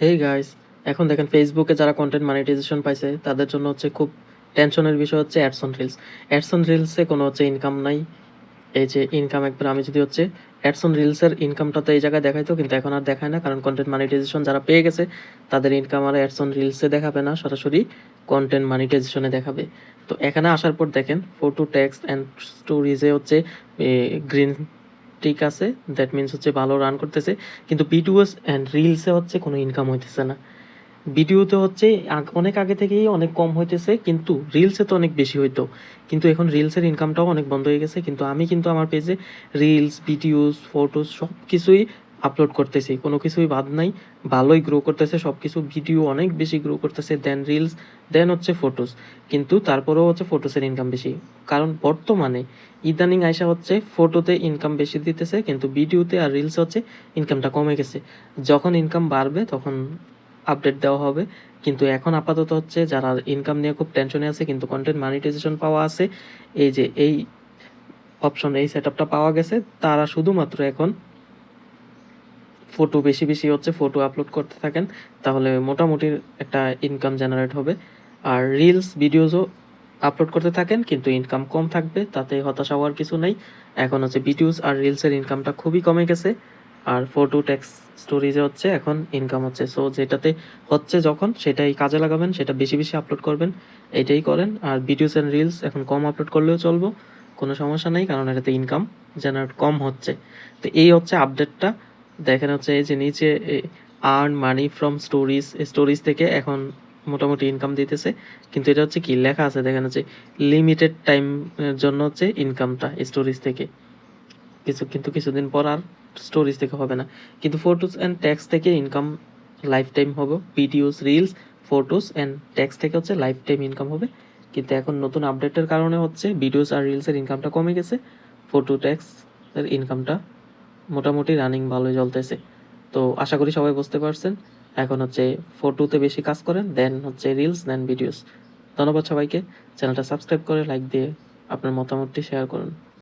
Hey guys এখন দেখেন ফেসবুকে যারা কন্টেন্ট মনিটাইজেশন পাইছে, তাদের জন্য হচ্ছে খুব টেনশনের বিষয় হচ্ছে অ্যাডসন রিলস অ্যাডসন রিলসে কোনো হচ্ছে ইনকাম নাই। এই যে ইনকাম একবার আমি যদি হচ্ছে অ্যাডস অন রিলসের ইনকামটা তো এই জায়গায় দেখাইতো, কিন্তু এখন আর দেখায় না, কারণ কন্টেন্ট মনিটাইজেশন যারা পেয়ে গেছে, তাদের ইনকাম আর অ্যাডস অন রিলসে দেখাবে না, সরাসরি কন্টেন্ট মনিটাইজেশনে দেখাবে। তো এখানে আসার পর দেখেন ফটো টেক্সট অ্যান্ড স্টোরিজে হচ্ছে গ্রিন ঠিক আছে দ্যাট মিনস হচ্ছে ভালো রান করতেছে, কিন্তু ভিডিওস অ্যান্ড রিলসে হচ্ছে কোনো ইনকাম হইতেছে না। ভিডিওতে হচ্ছে অনেক আগে থেকেই অনেক কম হইতেছে, কিন্তু রিলসে তো অনেক বেশি হইতো। কিন্তু এখন রিলসের ইনকামটাও অনেক বন্ধ হয়ে গেছে, কিন্তু আমি কিন্তু আমার পেজে রিলস ভিডিওস ফটোস সব কিছুই আপলোড করতেছি। কোনো কিছুই বাদ নাই, ভালোই গ্রো করতেছে সব কিছু ভিডিও অনেক বেশি গ্রো করতেছে দেন রিলস দেন হচ্ছে ফটোস কিন্তু তারপরেও হচ্ছে ফটোসের ইনকাম বেশি। কারণ বর্তমানে ইদানিং আয়সা হচ্ছে ফটোতে ইনকাম বেশি দিতেছে, কিন্তু ভিডিওতে আর রিলস হচ্ছে ইনকামটা কমে গেছে। যখন ইনকাম বাড়বে, তখন আপডেট দেওয়া হবে। কিন্তু এখন আপাতত হচ্ছে যারা ইনকাম নিয়ে খুব টেনশনে আছে, কিন্তু কন্টেন্ট মনিটাইজেশন পাওয়া আছে, এই যে এই অপশন এই সেট পাওয়া গেছে, তারা শুধুমাত্র এখন ফটো বেশি বেশি হচ্ছে, ফটো আপলোড করতে থাকেন, তাহলে মোটামুটি একটা ইনকাম জেনারেট হবে। আর রিলস ভিডিওসও আপলোড করতে থাকেন, কিন্তু ইনকাম কম থাকবে, তাতে হতাশা হওয়ার কিছু নেই। এখন হচ্ছে ভিডিওস আর রিলসের ইনকামটা খুবই কমে গেছে। আর ফটো টেক্স স্টোরিজে হচ্ছে এখন ইনকাম হচ্ছে। সো যেটাতে হচ্ছে যখন, সেটাই কাজে লাগাবেন, সেটা বেশি বেশি আপলোড করবেন, এটাই করেন। আর ভিডিওস অ্যান্ড রিলস এখন কম আপলোড করলেও চলবো, কোনো সমস্যা নেই, কারণ এটাতে ইনকাম জেনারেট কম হচ্ছে। তো এই হচ্ছে আপডেটটা দেখেন হচ্ছে এই যে নিচে earn money from stories stories থেকে এখন মোটামুটি ইনকাম দিতেছে। কিন্তু এটা হচ্ছে কি, লেখা আছে, দেখেন হচ্ছে লিমিটেড টাইম জন্য হচ্ছে ইনকামটা স্টোরিজ থেকে। কিছু, কিন্তু কিছুদিন পর আর স্টোরিজ থেকে হবে না। কিন্তু ফটোস অ্যান্ড ট্যাক্স থেকে ইনকাম লাইফ টাইম হবে videos reels photos and text থেকে হচ্ছে লাইফ টাইম ইনকাম হবে। কিন্তু এখন নতুন আপডেটের কারণে হচ্ছে ভিডিওস আর রিলসের ইনকামটা কমে গেছে ফটো ট্যাক্স এর ইনকামটা মোটামুটি রানিং ভালোই চলতেছে। তো আশা করি সবাই বুঝতে পারছেন। এখন হচ্ছে ফটোতে বেশি কাজ করেন দেন হচ্ছে রিলস দেন ভিডিওস ধন্যবাদ সবাইকে। চ্যানেলটা সাবস্ক্রাইব করে লাইক দিয়ে আপনার মতামতটি শেয়ার করুন।